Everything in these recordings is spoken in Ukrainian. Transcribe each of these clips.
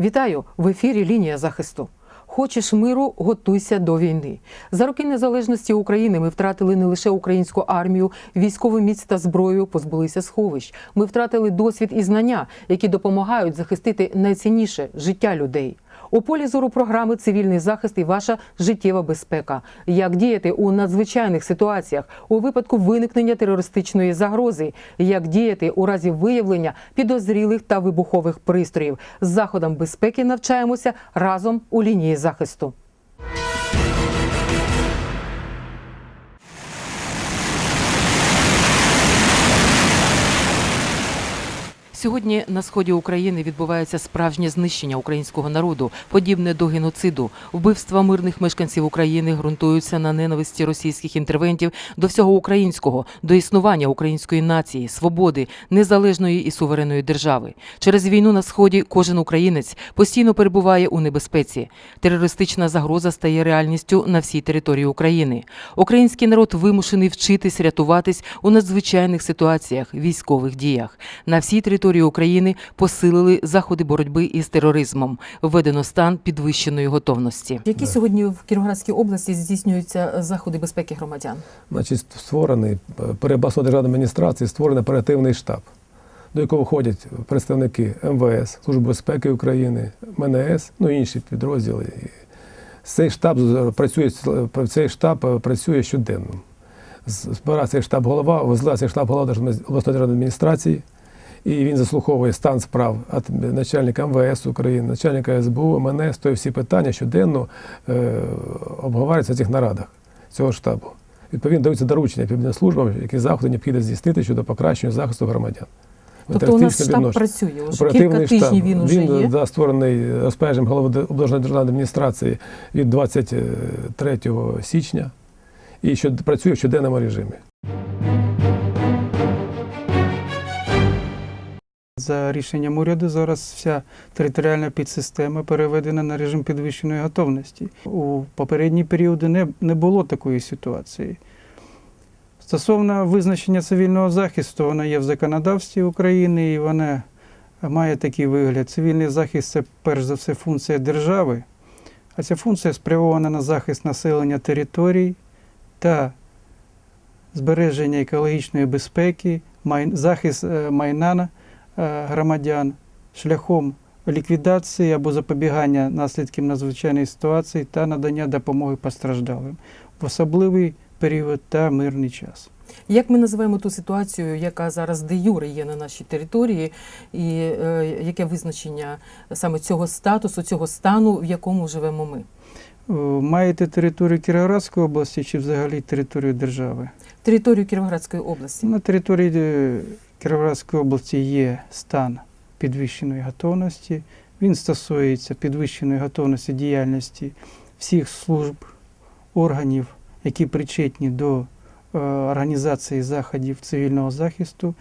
Вітаю в ефірі Лінія захисту. Хочеш миру, готуйся до війни. За роки незалежності України ми втратили не лише українську армію, військову міць та зброю, позбулися сховищ. Ми втратили досвід і знання, які допомагають захистити найцінніше життя людей. У полі зору програми Цивільний захист і ваша життєва безпека. Як діяти у надзвичайних ситуаціях у випадку виникнення терористичної загрози, як діяти у разі виявлення підозрілих та вибухових пристроїв. З заходом безпеки навчаємося разом у лінії захисту. Сьогодні на сході України відбувається справжнє знищення українського народу, подібне до геноциду. Вбивства мирних мешканців України ґрунтуються на ненависті російських інтервентів до всього українського, до існування української нації, свободи, незалежної і суверенної держави. Через війну на сході кожен українець постійно перебуває у небезпеці. Терористична загроза стає реальністю на всій території України. Український народ вимушений вчитись рятуватись у надзвичайних ситуаціях, військових діях. На всій території України посилили заходи боротьби із тероризмом. Введено стан підвищеної готовності. Які сьогодні в Кіровоградській області здійснюються заходи безпеки громадян? Значить, створений е, при обласній державній адміністрації створений оперативний штаб, до якого входять представники МВС, Служби безпеки України, МНС, ну і інші підрозділи. Цей штаб працює цей штаб е, працює щоденно. З- Збирає цей штаб голова, возла цей штаб голова Державної- обласної державної адміністрації, і він заслуховує стан справ від начальника МВС України, начальника СБУ, МНС, то всі питання щоденно е, обговорюються на цих нарадах цього штабу. Відповідно, даються доручення відповідним службам, які заходи необхідно здійснити щодо покращення захисту громадян. Тобто у нас штаб відношеннях. працює вже Оперативний кілька тижнів. Він уже він є. да, створений розпорядженням голови обласної державної адміністрації від 23 січня і що працює в щоденному режимі. За рішенням уряду зараз вся територіальна підсистема переведена на режим підвищеної готовності. У попередні періоди не, не було такої ситуації. Стосовно визначення цивільного захисту, воно є в законодавстві України і вона має такий вигляд. Цивільний захист це перш за все функція держави, а ця функція спрямована на захист населення територій та збереження екологічної безпеки, захист е, майна громадян шляхом ліквідації або запобігання наслідків надзвичайної ситуації та надання допомоги постраждалим в особливий період та мирний час. Як ми називаємо ту ситуацію, яка зараз де юре є на нашій території, і е, яке визначення саме цього статусу, цього стану, в якому живемо ми? Е, Маєте територію Кіровоградської області чи взагалі територію держави? Територію Кіровоградської області. На території е, Кіровоградської області є стан підвищеної готовності. Він стосується підвищеної готовності діяльності всіх служб, органів, які причетні до е, організації заходів цивільного захисту.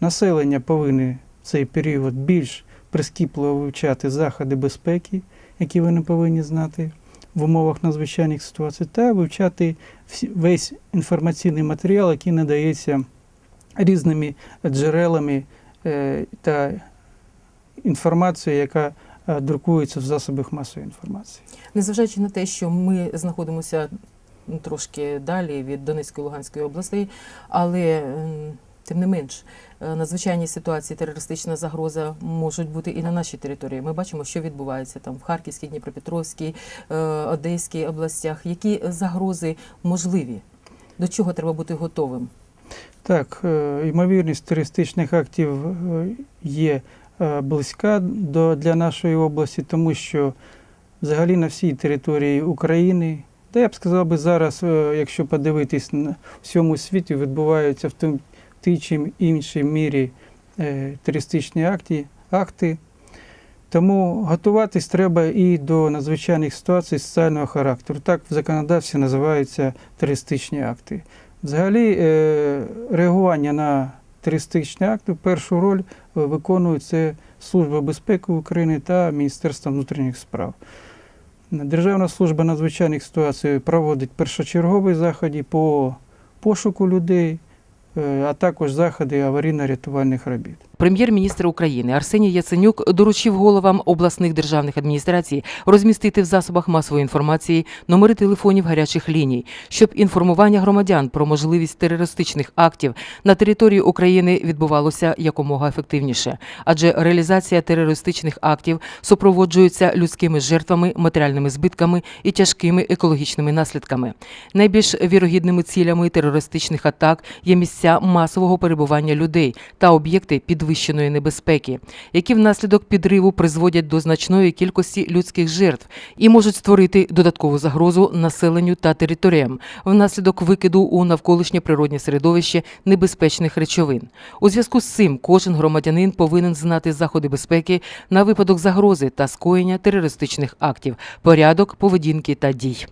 Населення повинні в цей період більш прискіпливо вивчати заходи безпеки, які вони повинні знати в умовах надзвичайних ситуацій, та вивчати весь інформаційний матеріал, який надається різними джерелами е, та інформацією, яка е, друкується в засобах масової інформації. Незважаючи на те, що ми знаходимося трошки далі від Донецької Луганської областей, але ем, тим не менш е, надзвичайні ситуації, терористична загроза можуть бути і на нашій території. Ми бачимо, що відбувається там в Харківській, Дніпропетровській, Одеській областях. Які загрози можливі? До чого треба бути готовим? Так, е, ймовірність терористичних актів е, є е, близька до, для нашої області, тому що взагалі на всій території України, та я б сказав би зараз, якщо подивитись на всьому світі, відбуваються в тим- тій чи іншій мірі терористичні акти, акти. Тому готуватись треба і до надзвичайних ситуацій соціального характеру. Так в законодавстві називаються терористичні акти. Взагалі, е, реагування на терористичні акти першу роль виконується виконують це Служба безпеки України та Міністерство внутрішніх справ. Державна служба надзвичайних ситуацій проводить першочергові заходи по пошуку людей, е, а також заходи аварійно-рятувальних робіт. Прем'єр-міністр України Арсеній Яценюк доручив головам обласних державних адміністрацій розмістити в засобах масової інформації номери телефонів гарячих ліній, щоб інформування громадян про можливість терористичних актів на території України відбувалося якомога ефективніше, адже реалізація терористичних актів супроводжується людськими жертвами, матеріальними збитками і тяжкими екологічними наслідками. Найбільш вірогідними цілями терористичних атак є місця масового перебування людей та об'єкти підвищеної небезпеки, які внаслідок підриву призводять до значної кількості людських жертв і можуть створити додаткову загрозу населенню та територіям внаслідок викиду у навколишнє природнє середовище небезпечних речовин. У зв'язку з цим кожен громадянин повинен знати заходи безпеки на випадок загрози та скоєння терористичних актів, порядок поведінки та дій.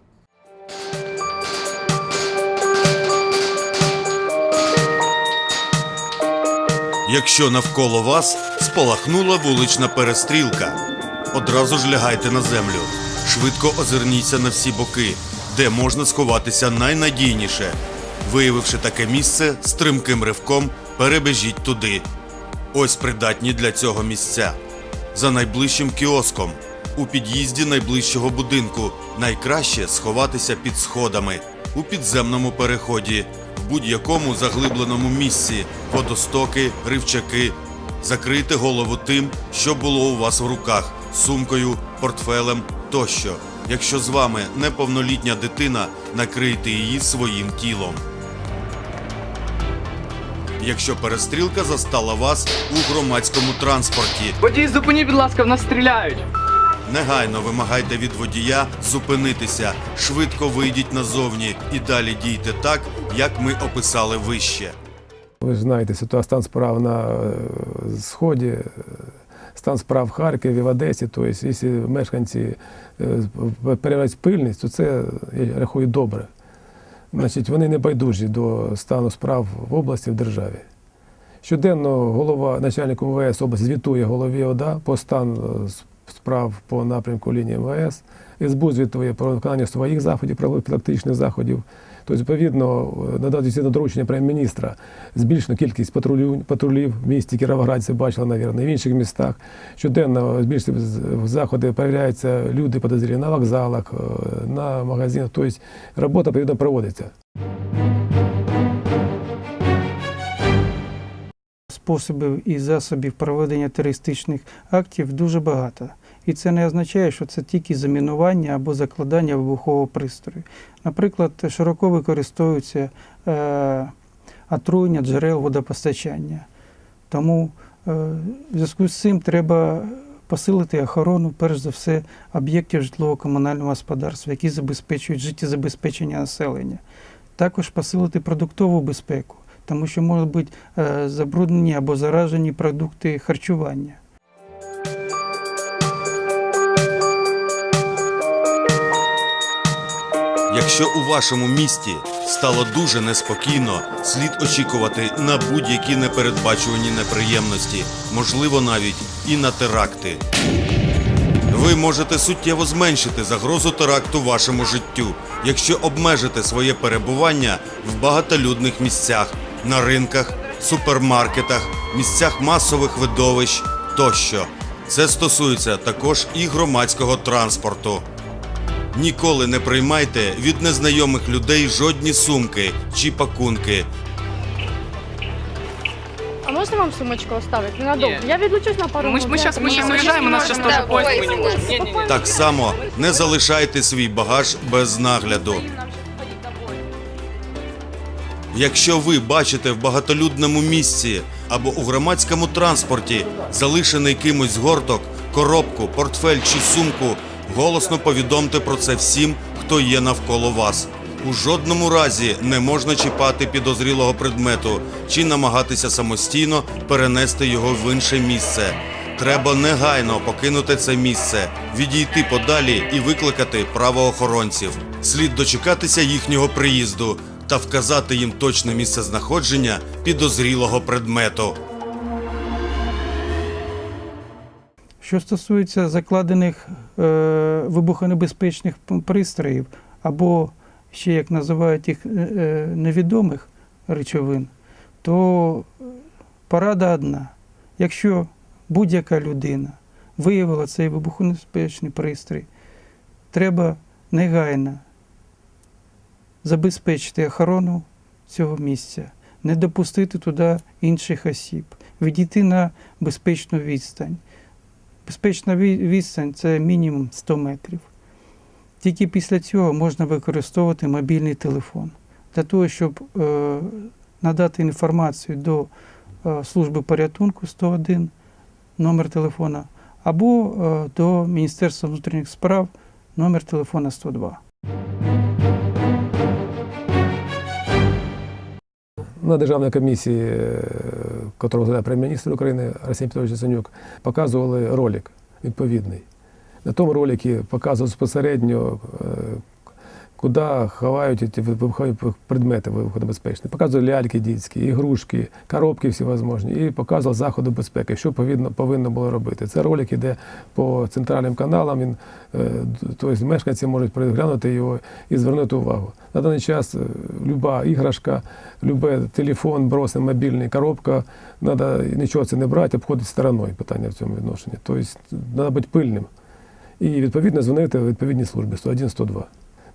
Якщо навколо вас спалахнула вулична перестрілка, одразу ж лягайте на землю. Швидко озирніться на всі боки, де можна сховатися найнадійніше. Виявивши таке місце, стрімким ривком перебіжіть туди. Ось придатні для цього місця. За найближчим кіоском, у під'їзді найближчого будинку. Найкраще сховатися під сходами, у підземному переході, будь-якому заглибленому місці, водостоки, ривчаки. Закрийте голову тим, що було у вас в руках, сумкою, портфелем тощо. Якщо з вами неповнолітня дитина, накрийте її своїм тілом. Якщо перестрілка застала вас у громадському транспорті, Водій, зупиніть, будь ласка, в нас стріляють. Негайно вимагайте від водія зупинитися, швидко вийдіть назовні і далі дійте так, як ми описали вище. Ви ж знаєте, ситуація стан справ на е, Сході, е, стан справ в Харкові, в Одесі. Тобто, якщо мешканці е, перевіряють пильність, то це, я рахую, добре. Значить, вони не байдужі до стану справ в області, в державі. Щоденно голова, начальник МВС області звітує голові ОДА по стану справ по напрямку лінії МВС. СБУ звітує про виконання своїх заходів, профілактичних заходів. Тобто, відповідно, надати відповідне доручення прем'єр-міністра збільшено кількість патрулів, патрулів в місті Кіровоград, це бачили, і в інших містах. Щоденно збільшені з- заходи, перевіряються люди підозрілі на вокзалах, е, на магазинах. Тобто робота відповідно проводиться. Способів і засобів проведення терористичних актів дуже багато. І це не означає, що це тільки замінування або закладання вибухового пристрою. Наприклад, широко використовується е, отруєння джерел водопостачання. Тому е, в зв'язку з цим треба посилити охорону, перш за все, об'єктів житлово-комунального господарства, які забезпечують життєзабезпечення населення. Також посилити продуктову безпеку, тому що можуть бути е, забруднені або заражені продукти харчування. Якщо у вашому місті стало дуже неспокійно, слід очікувати на будь-які непередбачувані неприємності, можливо, навіть і на теракти. Ви можете суттєво зменшити загрозу теракту вашому життю, якщо обмежите своє перебування в багатолюдних місцях, на ринках, супермаркетах, місцях масових видовищ тощо. Це стосується також і громадського транспорту. Ніколи не приймайте від незнайомих людей жодні сумки чи пакунки. А можна вам сумочку оставити? Ненадовго. Ні. Я відлучусь на пару Мы, ж- мы сейчас, мы сейчас уезжаем, у нас сейчас тоже поезд, мы не можем. Не, не, не. Так само не залишайте свій багаж без нагляду. Якщо ви бачите в багатолюдному місці або у громадському транспорті залишений кимось горток, коробку, портфель чи сумку, голосно повідомте про це всім, хто є навколо вас. У жодному разі не можна чіпати підозрілого предмету чи намагатися самостійно перенести його в інше місце. Треба негайно покинути це місце, відійти подалі і викликати правоохоронців. Слід дочекатися їхнього приїзду та вказати їм точне місце знаходження підозрілого предмету. Що стосується закладених е, вибухонебезпечних пристроїв, або ще як називають їх е, е, невідомих речовин, то порада одна: Якщо будь-яка людина виявила цей вибухонебезпечний пристрій, треба негайно забезпечити охорону цього місця, не допустити туди інших осіб, відійти на безпечну відстань. Безпечна відстань це мінімум 100 метрів. Тільки після цього можна використовувати мобільний телефон для того, щоб е, надати інформацію до е, служби порятунку 101, номер телефона, або е, до Міністерства внутрішніх справ, номер телефона 102. На державній комісії, е, яку розглядає прем'єр-міністр України Арсеній Петрович Яценюк, показували ролик відповідний. На тому роликі показував безпосередньо, е, куди ховають ці предмети вибухонебезпечні. Показували ляльки дітські, ігрушки, коробки всевозможні і показували заходи безпеки, що повинно, повинно було робити. Це ролик іде по центральним каналам. Він, е, тобто мешканці можуть переглянути його і звернути увагу. На даний час е, люба іграшка, любе телефон, бросний, мобільний, коробка, треба нічого це не брати, обходити стороною питання в цьому відношенні. Тобто треба бути пильним. І відповідно дзвонити в відповідні служби 101, 102.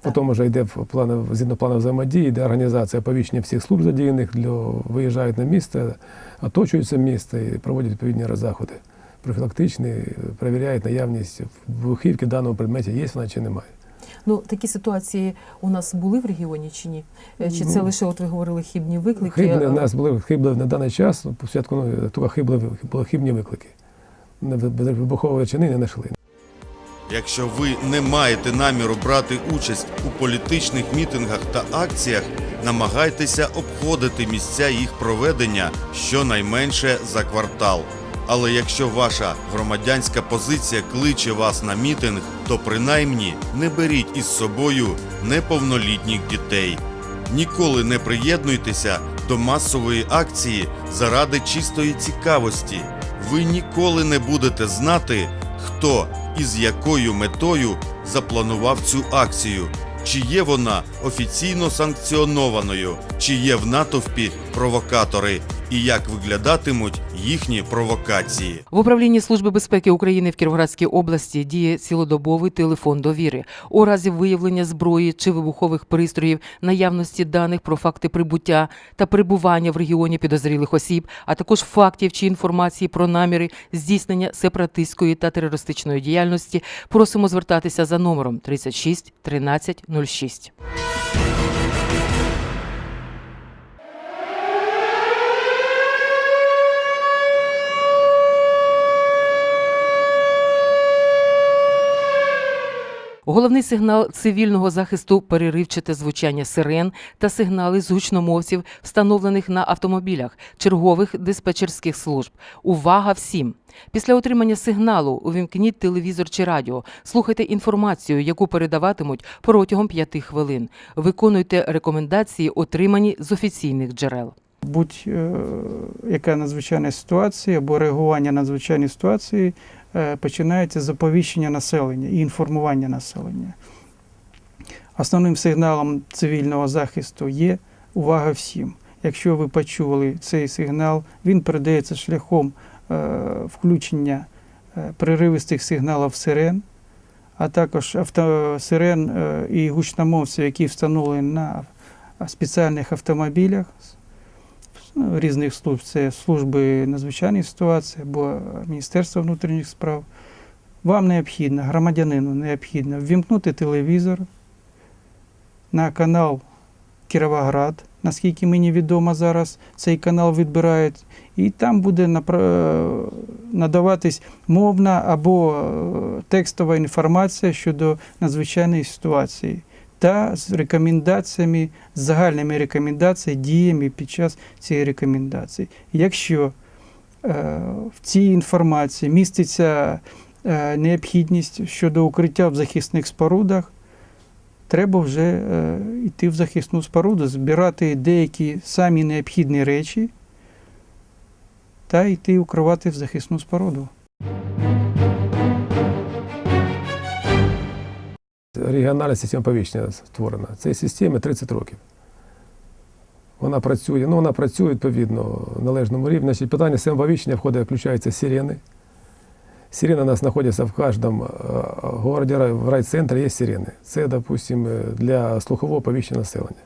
Потім вже йде в плани, згідно плану взаємодії, йде організація оповіщення всіх служб задіяних, для, виїжджають на місце, оточуються місце і проводять відповідні заходи. Профілактичні, перевіряють наявність вибухівки даного предметі, є вона чи немає. Ну такі ситуації у нас були в регіоні чи ні? Е, Чи це Ну, лише от ви говорили хибні виклики? Хибне, а- у нас були хибли на даний час, ну, спочатку ну, тільки хибли, були хибні виклики. Вибухової речини не знайшли. Якщо ви не маєте наміру брати участь у політичних мітингах та акціях, намагайтеся обходити місця їх проведення щонайменше за квартал. Але якщо ваша громадянська позиція кличе вас на мітинг, то принаймні не беріть із собою неповнолітніх дітей. Ніколи не приєднуйтеся до масової акції заради чистої цікавості. Ви ніколи не будете знати, хто і з якою метою запланував цю акцію. Чи є вона офіційно санкціонованою, чи є в натовпі провокатори, і як виглядатимуть їхні провокації. В управлінні Служби безпеки України в Кіровоградській області діє цілодобовий телефон довіри. У разі виявлення зброї чи вибухових пристроїв, наявності даних про факти прибуття та перебування в регіоні підозрілих осіб, а також фактів чи інформації про наміри здійснення сепаратистської та терористичної діяльності, просимо звертатися за номером 36 13 06. Головний сигнал цивільного захисту переривчате звучання сирен та сигнали з встановлених на автомобілях чергових диспетчерських служб. Увага всім! Після отримання сигналу увімкніть телевізор чи радіо, слухайте інформацію, яку передаватимуть протягом п'яти хвилин. Виконуйте рекомендації, отримані з офіційних джерел. Будь-яка надзвичайна ситуація або реагування на надзвичайні ситуації е, починається з оповіщення населення і інформування населення. Основним сигналом цивільного захисту є увага всім. Якщо ви почули цей сигнал, він передається шляхом е, включення е, преривистих сигналів сирен, а також сирен е, і гучномовців, які встановлені на спеціальних автомобілях різних служб. Це служби надзвичайних ситуацій або Міністерство внутрішніх справ. Вам необхідно, громадянину необхідно ввімкнути телевізор на канал Кіровоград, наскільки мені відомо зараз, цей канал відбирають, і там буде напра- надаватись мовна або е, текстова інформація щодо надзвичайної ситуації та з рекомендаціями, з загальними рекомендаціями, діями під час цієї рекомендації. Якщо е, в цій інформації міститься е, необхідність щодо укриття в захисних спорудах, треба вже е, йти в захисну споруду, збирати деякі самі необхідні речі та йти укривати в захисну споруду. Регіональна система повіщення створена. Цій системі 30 років. Вона працює, ну вона працює відповідно в належному рівні. Значить, питання самоповіщення входить, включаються сирени. Сирена у нас знаходиться в кожному е, городі, в райцентрі є сирени. Це, допустим, е, для слухового повіщення населення.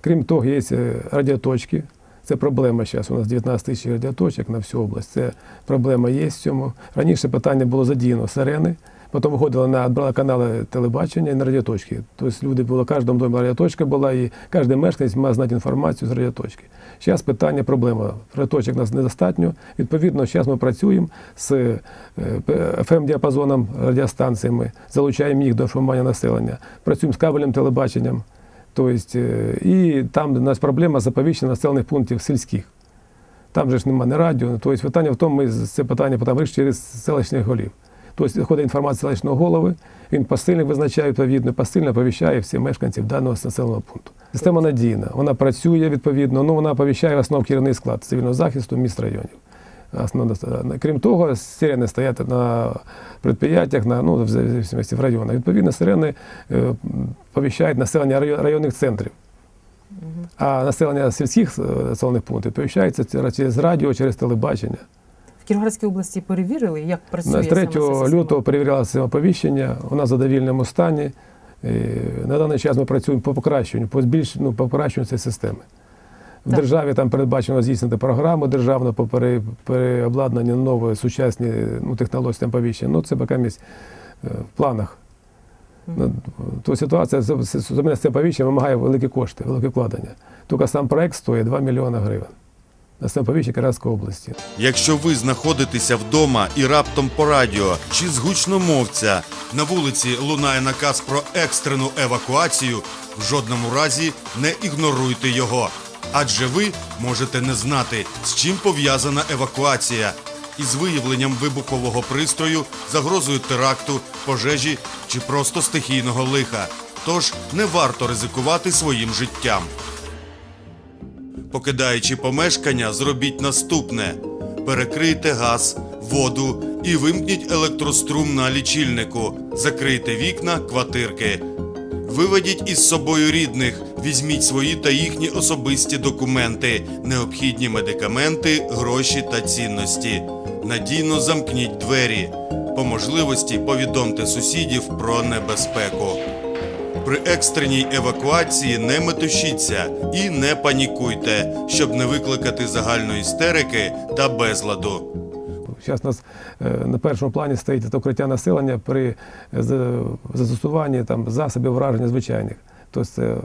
Крім того, є е, радіоточки. Це проблема зараз. У нас 19 тисяч радіоточок на всю область. Це проблема є в цьому. Раніше питання було задіяно сирени, потім виходили на брали канали телебачення і на радіоточки. Тобто люди було, в кожному домі радіоточка була, і кожен мешканець має знати інформацію з радіоточки. Зараз питання проблема. Радіоточок нас недостатньо. Відповідно, зараз ми працюємо з FM-діапазоном радіостанціями, залучаємо їх до формування населення, працюємо з кабельним телебаченням. Тобто, е, і там у нас проблема заповіщення населених пунктів сільських. Там же ж немає радіо. Тобто питання в тому, ми це питання потім через селищних голів. Тобто виходить інформація селищного голови, він посильно визначає відповідно, посильно повіщає всіх мешканців даного населеного пункту. Система надійна, вона працює відповідно, ну вона повіщає в основному керівний склад цивільного захисту міст районів. Крім того, сирени стоять на підприємствах, на, ну, в зависимості в районах. Відповідно, сирени е, повіщають населення районних центрів. А населення сільських е, населених пунктів повіщається через радіо, через телебачення. Кіровоградській області перевірили, як працює 3 ця система? лютого перевірялося оповіщення, вона в задовільному стані. І На даний час ми працюємо по покращенню, по збільшенню, ну, по покращенню цієї системи. В Так. державі там передбачено здійснити програму державну по пере- переобладнанню на сучасні ну, технології там повіщення. Ну, це поки місць е, в планах. Ну, То ситуація з- з з- з це повіщення вимагає великі кошти, велике вкладення. Тільки сам проект стоїть 2 мільйони гривень. На саме повіщення області. Якщо ви знаходитеся вдома і раптом по радіо чи з гучномовця на вулиці лунає наказ про екстрену евакуацію, в жодному разі не ігноруйте його. Адже ви можете не знати, з чим пов'язана евакуація із виявленням вибухового пристрою, загрозою теракту, пожежі чи просто стихійного лиха. Тож не варто ризикувати своїм життям. Покидаючи помешкання, зробіть наступне: перекрийте газ, воду і вимкніть електрострум на лічильнику, закрийте вікна, квартирки. Виведіть із собою рідних, візьміть свої та їхні особисті документи, необхідні медикаменти, гроші та цінності. Надійно замкніть двері. По можливості повідомте сусідів про небезпеку. При екстреній евакуації не метушіться і не панікуйте, щоб не викликати загальної істерики та безладу. Зараз у нас е, на першому плані стоїть укриття населення при е, застосуванні там, засобів враження звичайних. Тобто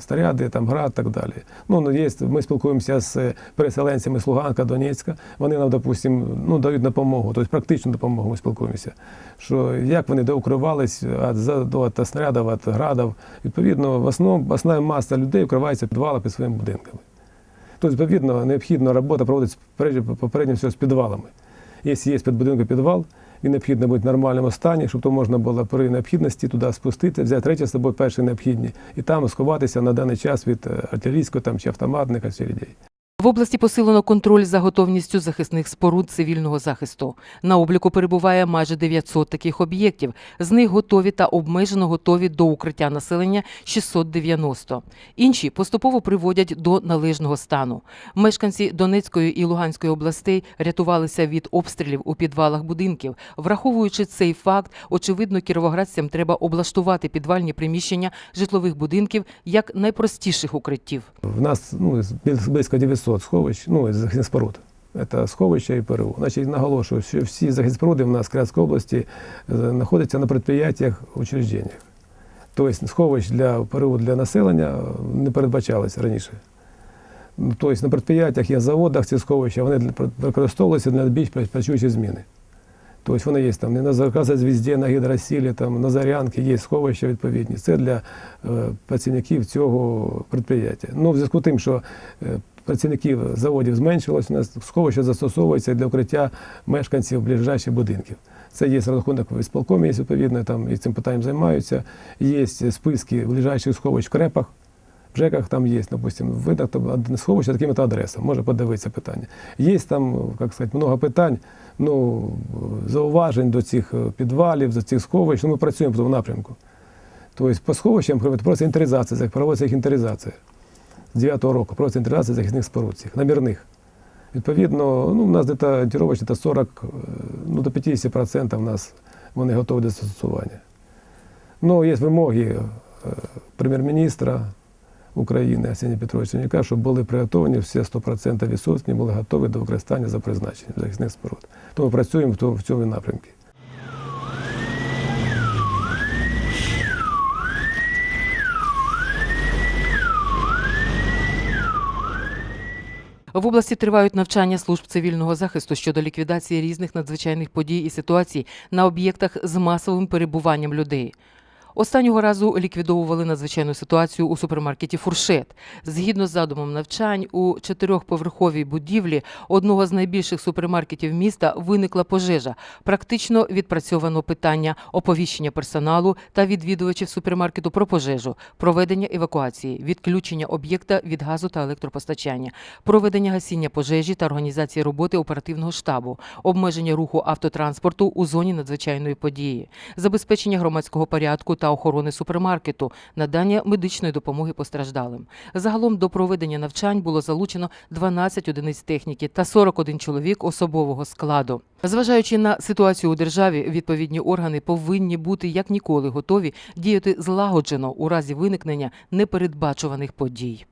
снаряди, там, град і так далі. Ну, ну, є, ми спілкуємося з переселенцями з Луганська, Донецька. Вони нам, допустимо, ну, дають допомогу, тобто практичну допомогу ми спілкуємося. Що як вони укривались від, за- до- від снарядів, від градів. Відповідно, в основному основна маса людей укривається в під своїми будинками. Тобто, відповідно, необхідна робота проводиться попередньо- всього з підвалами. Якщо є під будинком підвал, він необхідно бути в нормальному стані, щоб то можна було при необхідності туди спустити, взяти речі з собою перші необхідні, і там сховатися на даний час від е, артилерійського там, чи автоматника чи очередей. В області посилено контроль за готовністю захисних споруд цивільного захисту. На обліку перебуває майже 900 таких об'єктів. З них готові та обмежено готові до укриття населення 690. Інші поступово приводять до належного стану. Мешканці Донецької і Луганської областей рятувалися від обстрілів у підвалах будинків. Враховуючи цей факт, очевидно, кіровоградцям треба облаштувати підвальні приміщення житлових будинків як найпростіших укриттів. В нас ну, близько 900 сховищ, ну, захисних споруд. Це сховища і ПРУ. Значить, наголошую, що всі захисні споруди в нас в Кіровоградській області е, знаходяться на підприємствах, учрежденнях. Тобто сховищ для ПРУ для населення е, не передбачалося раніше. Тобто на підприємствах є заводах ці сховища, вони використовуються для більш працюючі зміни. Тобто вони є там не на Заказозвізді, на гідросілі, там на Зарянки, є сховища відповідні. Це для е, працівників цього підприємства. Ну, в зв'язку з тим, що працівників заводів зменшилось, у нас сховище застосовується для укриття мешканців ближайших будинків. Це є рахунок в ісполкомі, відповідно, там і цим питанням займаються. Є списки ближайших сховищ в крепах. В ЖЕКах там є, допустим, там одне сховище такими-то адресами, може подивитися питання. Є там, як сказати, много питань, ну, зауважень до цих е, підвалів, до цих сховищ. Ну, ми працюємо в тому напрямку. Тобто по сховищам проводиться інтеризація, проводиться їх інтеризація. З 9-го року проводиться інтеграція захисних споруд цих, намірних. Відповідно, ну, у нас десь орієнтировочно та 40, е, ну, до 50% у нас вони готові до застосування. Ну, є вимоги е, прем'єр-міністра України Арсенія Петровича Черняка, щоб були приготовані всі 100% відсутні, були готові до використання за призначенням захисних споруд. Тому працюємо в цьому напрямку. В області тривають навчання служб цивільного захисту щодо ліквідації різних надзвичайних подій і ситуацій на об'єктах з масовим перебуванням людей. Останнього разу ліквідовували надзвичайну ситуацію у супермаркеті Фуршет. Згідно з задумом навчань, у чотирьохповерховій будівлі одного з найбільших супермаркетів міста виникла пожежа. Практично відпрацьовано питання оповіщення персоналу та відвідувачів супермаркету про пожежу, проведення евакуації, відключення об'єкта від газу та електропостачання, проведення гасіння пожежі та організації роботи оперативного штабу, обмеження руху автотранспорту у зоні надзвичайної події, забезпечення громадського порядку та охорони супермаркету, надання медичної допомоги постраждалим. Загалом до проведення навчань було залучено 12 одиниць техніки та 41 чоловік особового складу. Зважаючи на ситуацію у державі, відповідні органи повинні бути як ніколи готові діяти злагоджено у разі виникнення непередбачуваних подій.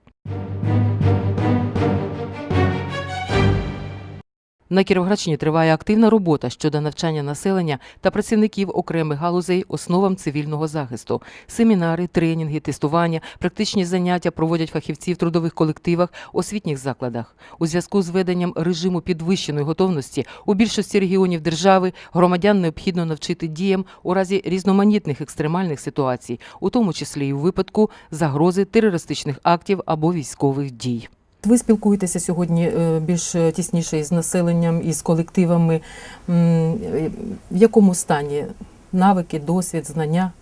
На Кіровоградщині триває активна робота щодо навчання населення та працівників окремих галузей основам цивільного захисту. Семінари, тренінги, тестування, практичні заняття проводять фахівці в трудових колективах, освітніх закладах. У зв'язку з введенням режиму підвищеної готовності у більшості регіонів держави громадян необхідно навчити діям у разі різноманітних екстремальних ситуацій, у тому числі і у випадку загрози терористичних актів або військових дій. Ви спілкуєтеся сьогодні е, більш тісніше із населенням, із колективами. Е, В якому стані навики, досвід, знання?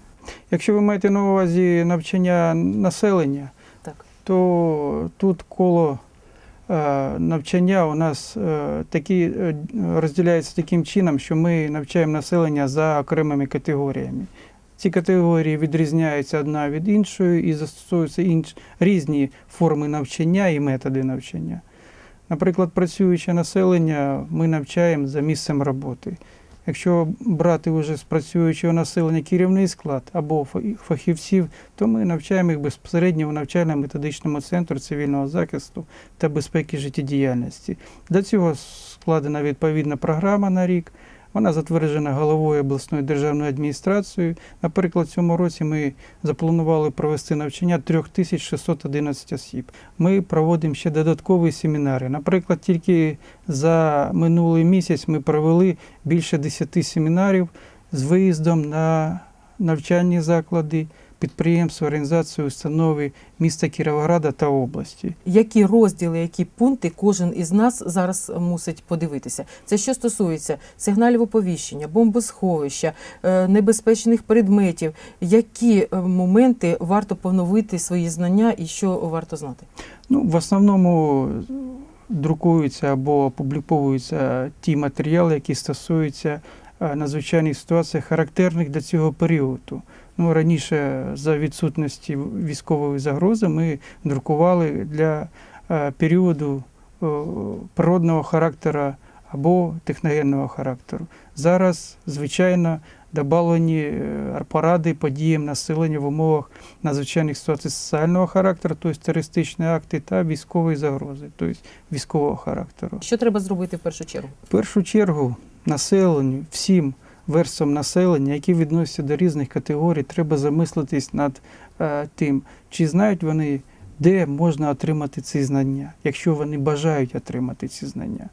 Якщо ви маєте на увазі навчання населення, Так. то тут коло е, навчання у нас е, такі е, розділяється таким чином, що ми навчаємо населення за окремими категоріями. Ці категорії відрізняються одна від іншої і застосовуються інш, різні форми навчання і методи навчання. Наприклад, працююче населення ми навчаємо за місцем роботи. Якщо брати вже з працюючого населення керівний склад або фахівців, то ми навчаємо їх безпосередньо в навчально-методичному центру цивільного захисту та безпеки життєдіяльності. Для цього складена відповідна програма на рік. Вона затверджена головою обласної державної адміністрації. Наприклад, в цьому році ми запланували провести навчання 3611 осіб. Ми проводимо ще додаткові семінари. Наприклад, тільки за минулий місяць ми провели більше 10 семінарів з виїздом на навчальні заклади, підприємства, організації, установи міста Кіровограда та області. Які розділи, які пункти кожен із нас зараз мусить подивитися? Це що стосується сигналів оповіщення, бомбосховища, е, небезпечних предметів. Які е, моменти варто поновити свої знання і що варто знати? Ну, в основному друкуються або опубліковуються ті матеріали, які стосуються е, надзвичайних ситуацій, характерних для цього періоду. Ну, раніше за відсутності військової загрози ми друкували для е, періоду природного характеру або техногенного характеру. Зараз, звичайно, добавлені е, поради подіям населення в умовах надзвичайних ситуацій соціального характеру, тобто терористичні акти, та військової загрози, тобто військового характеру. Що треба зробити в першу чергу? В першу чергу населенню, всім верствам населення, які відносяться до різних категорій, треба замислитись над е, тим, чи знають вони, де можна отримати ці знання, якщо вони бажають отримати ці знання.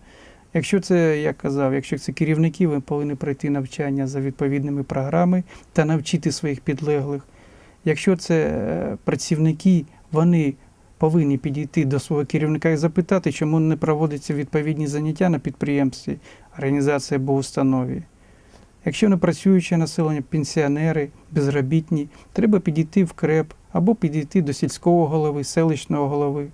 Якщо це, як казав, якщо це керівники, ви повинні пройти навчання за відповідними програмами та навчити своїх підлеглих. Якщо це е, працівники, вони повинні підійти до свого керівника і запитати, чому не проводяться відповідні заняття на підприємстві, організації або установі. Якщо не працююче населення, пенсіонери, безробітні, треба підійти в КРЕП або підійти до сільського голови, селищного голови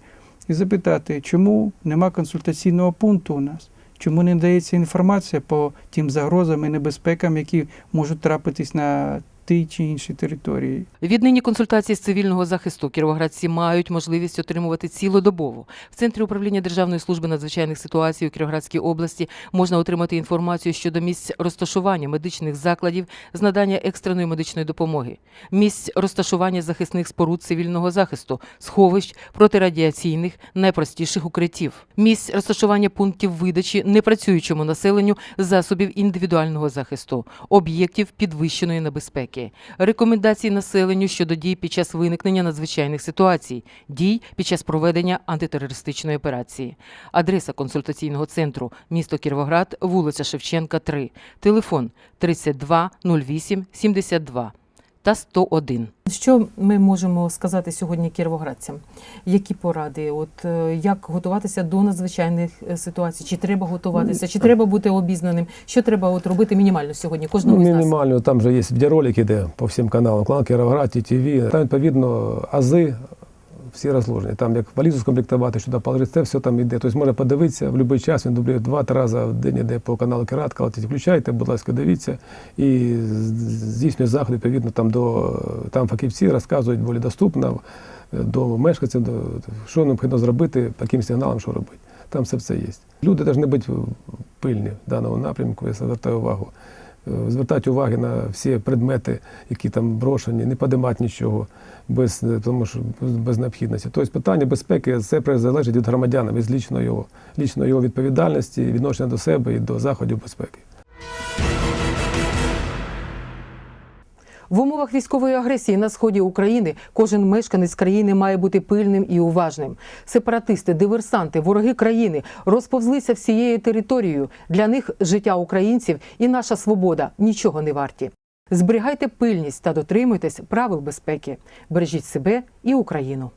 і запитати, чому нема консультаційного пункту у нас, чому не дається інформація по тим загрозам і небезпекам, які можуть трапитись на тій чи іншій території. Віднині консультації з цивільного захисту кіровоградці мають можливість отримувати цілодобово. В центрі управління Державної служби надзвичайних ситуацій у Кіровоградській області можна отримати інформацію щодо місць розташування медичних закладів з надання екстреної медичної допомоги, місць розташування захисних споруд цивільного захисту, сховищ протирадіаційних, найпростіших укриттів, місць розташування пунктів видачі непрацюючому населенню засобів індивідуального захисту, об'єктів підвищеної небезпеки, рекомендації населенню щодо дій під час виникнення надзвичайних ситуацій, дій під час проведення антитерористичної операції. Адреса консультаційного центру місто Кіровоград, вулиця Шевченка, 3, телефон 32 08 72 та 101. Що ми можемо сказати сьогодні кіровоградцям? Які поради? От е, як готуватися до надзвичайних е, ситуацій? Чи треба готуватися? Чи треба бути обізнаним? Що треба от робити мінімально сьогодні? Ну, мінімально із нас? там же є відеоролик, іде по всім каналам, клан Кіровоград, ТВ. Там, відповідно, ази всі розложені. Там як валізу скомплектувати, що положити, це все там іде. Тобто можна подивитися в будь-який час, він дублює два-три рази в день іде по каналу Кіровоград, коли включайте, будь ласка, дивіться. І здійснює заходи, відповідно, там до там фахівці розказують більш доступно е, до мешканців, до, що необхідно зробити, по яким сигналам, що робити. Там все це є. Люди повинні бути пильні в даному напрямку, я звертаю увагу. Е, Звертати уваги на всі предмети, які там брошені, не подимати нічого без, е, тому що без- необхідності. Тобто питання безпеки це залежить від громадяна, від лічної його, лічної його відповідальності, відношення до себе і до заходів безпеки. В умовах військової агресії на сході України кожен мешканець країни має бути пильним і уважним. Сепаратисти, диверсанти, вороги країни розповзлися всією територією. Для них життя українців і наша свобода нічого не варті. Зберігайте пильність та дотримуйтесь правил безпеки. Бережіть себе і Україну.